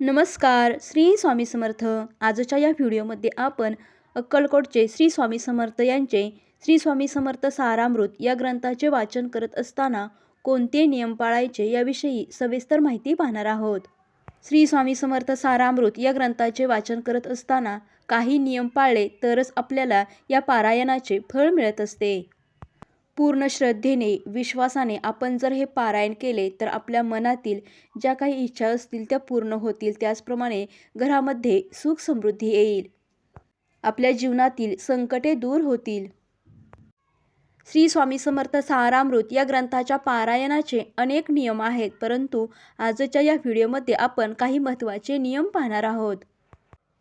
नमस्कार श्री स्वामी समर्थ. आजच्या या व्हिडिओमध्ये आपण अक्कलकोटचे श्री स्वामी समर्थ यांचे श्री स्वामी समर्थ सारामृत या ग्रंथाचे वाचन करत असताना कोणते नियम पाळायचे याविषयी सविस्तर माहिती पाहणार आहोत. श्री स्वामी समर्थ सारामृत या ग्रंथाचे वाचन करत असताना काही नियम पाळले तरच आपल्याला या पारायणाचे फळ मिळत असते. पूर्ण श्रद्धेने विश्वासाने आपण जर हे पारायण केले तर आपल्या मनातील ज्या काही इच्छा असतील त्या पूर्ण होतील. त्याचप्रमाणे घरामध्ये सुख समृद्धी येईल. आपल्या जीवनातील संकटे दूर होतील. श्री स्वामी समर्थ सारामृत या ग्रंथाच्या पारायणाचे अनेक नियम आहेत परंतु आजच्या या व्हिडिओमध्ये आपण काही महत्त्वाचे नियम पाहणार आहोत.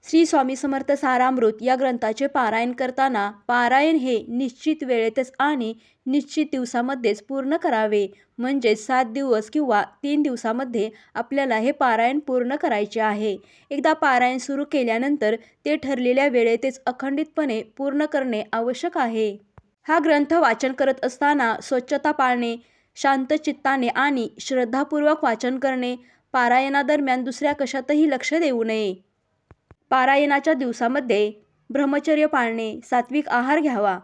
श्री स्वामी समर्थ सारामृत या ग्रंथाचे पारायण करताना पारायण हे निश्चित वेळेतच आणि निश्चित दिवसामध्येच पूर्ण करावे. म्हणजेच सात दिवस किंवा तीन दिवसामध्ये आपल्याला हे पारायण पूर्ण करायचे आहे. एकदा पारायण सुरू केल्यानंतर ते ठरलेल्या वेळेतच अखंडितपणे पूर्ण करणे आवश्यक आहे. हा ग्रंथ वाचन करत असताना स्वच्छता पाळणे शांत चित्ताने आणि श्रद्धापूर्वक वाचन करणे पारायणादरम्यान दुसऱ्या कशातही लक्ष देऊ नये. पारायणाच्या दिवसामध्ये ब्रह्मचर्य पाळणे सात्विक आहार घ्यावा.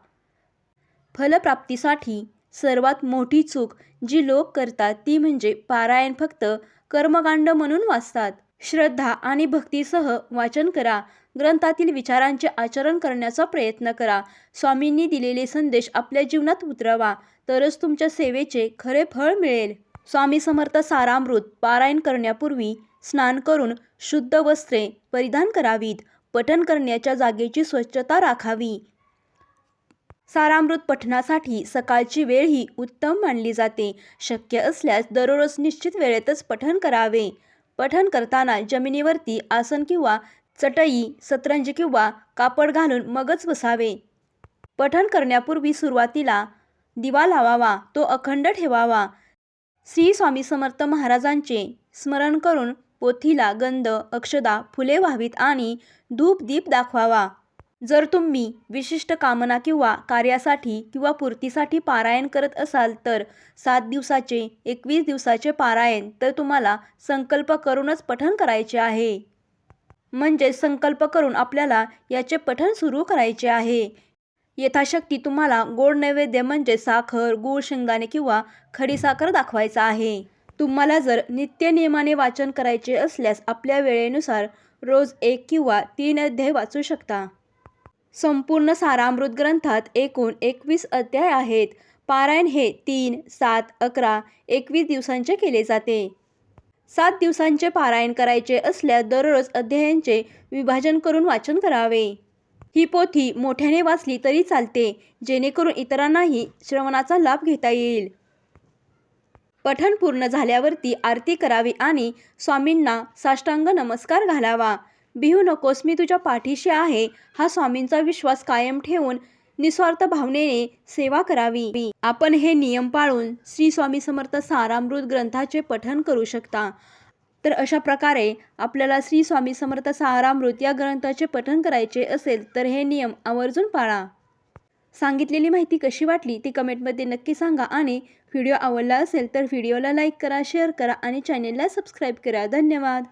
फलप्राप्तीसाठी सर्वात मोठी चूक जी लोक करतात ती म्हणजे पारायण फक्त कर्मकांड म्हणून वाचतात. श्रद्धा आणि भक्तीसह वाचन करा. ग्रंथातील विचारांचे आचरण करण्याचा प्रयत्न करा. स्वामींनी दिलेले संदेश आपल्या जीवनात उतरवा. तरच तुमच्या सेवेचे खरे फळ मिळेल. स्वामी समर्थ सारामृत पारायण करण्यापूर्वी स्नान करून शुद्ध वस्त्रे परिधान करावीत पठण करण्याच्या जागेची स्वच्छता राखावी. सारामृत पठणासाठी सकाळची वेळ ही उत्तम मानली जाते. शक्य असल्यास दररोज निश्चित वेळेतच पठण करावे. पठण करताना जमिनीवरती आसन किंवा चटई सतरंज किंवा कापड घालून मगच बसावे. पठण करण्यापूर्वी सुरुवातीला दिवा लावावा तो अखंड ठेवावा. श्री स्वामी समर्थ महाराजांचे स्मरण करून पोथीला गंध अक्षदा फुले व्हावीत आणि धूप दीप दाखवावा. जर तुम्ही विशिष्ट कामना किंवा कार्यासाठी किंवा पूर्तीसाठी पारायण करत असाल तर सात दिवसाचे एकवीस दिवसाचे पारायण तर तुम्हाला संकल्प करूनच पठण करायचे आहे. म्हणजे संकल्प करून आपल्याला याचे पठण सुरू करायचे आहे. यथाशक्ती तुम्हाला गोड नैवेद्य म्हणजे साखर गूळ शेंगदाणे किंवा खडीसाखर दाखवायचा आहे. तुम्हाला जर नित्यनियमाने वाचन करायचे असल्यास आपल्या वेळेनुसार रोज एक किंवा तीन अध्याय वाचू शकता. संपूर्ण सारामृत ग्रंथात एकूण एकवीस अध्याय आहेत. पारायण हे तीन सात अकरा एकवीस दिवसांचे केले जाते. सात दिवसांचे पारायण करायचे असल्यास दररोज अध्यायांचे विभाजन करून वाचन करावे. ही पोथी मोठ्याने वाचली तरी चालते जेणेकरून इतरांनाही श्रवणाचा लाभ घेता येईल. पठण पूर्ण झाल्यावरती आरती करावी आणि स्वामींना साष्टांग नमस्कार घालावा. बिहू नकोस मी तुझ्या पाठीशी आहे. हा स्वामींचा विश्वास कायम ठेवून निस्वार्थ भावनेने सेवा करावी. आपण हे नियम पाळून श्री स्वामी समर्थ सारामृत ग्रंथाचे पठण करू शकता. तर अशा प्रकारे आपल्याला श्री स्वामी समर्थ सारामृत या ग्रंथाचे पठण करायचे असेल तर हे नियम आवर्जून पाळा. सांगितलेली माहिती कशी वाटली ती कमेंटमध्ये नक्की सांगा आणि व्हिडिओ आवडला असेल तर व्हिडिओला लाईक करा शेअर करा आणि चॅनेलला सबस्क्राईब करा. धन्यवाद.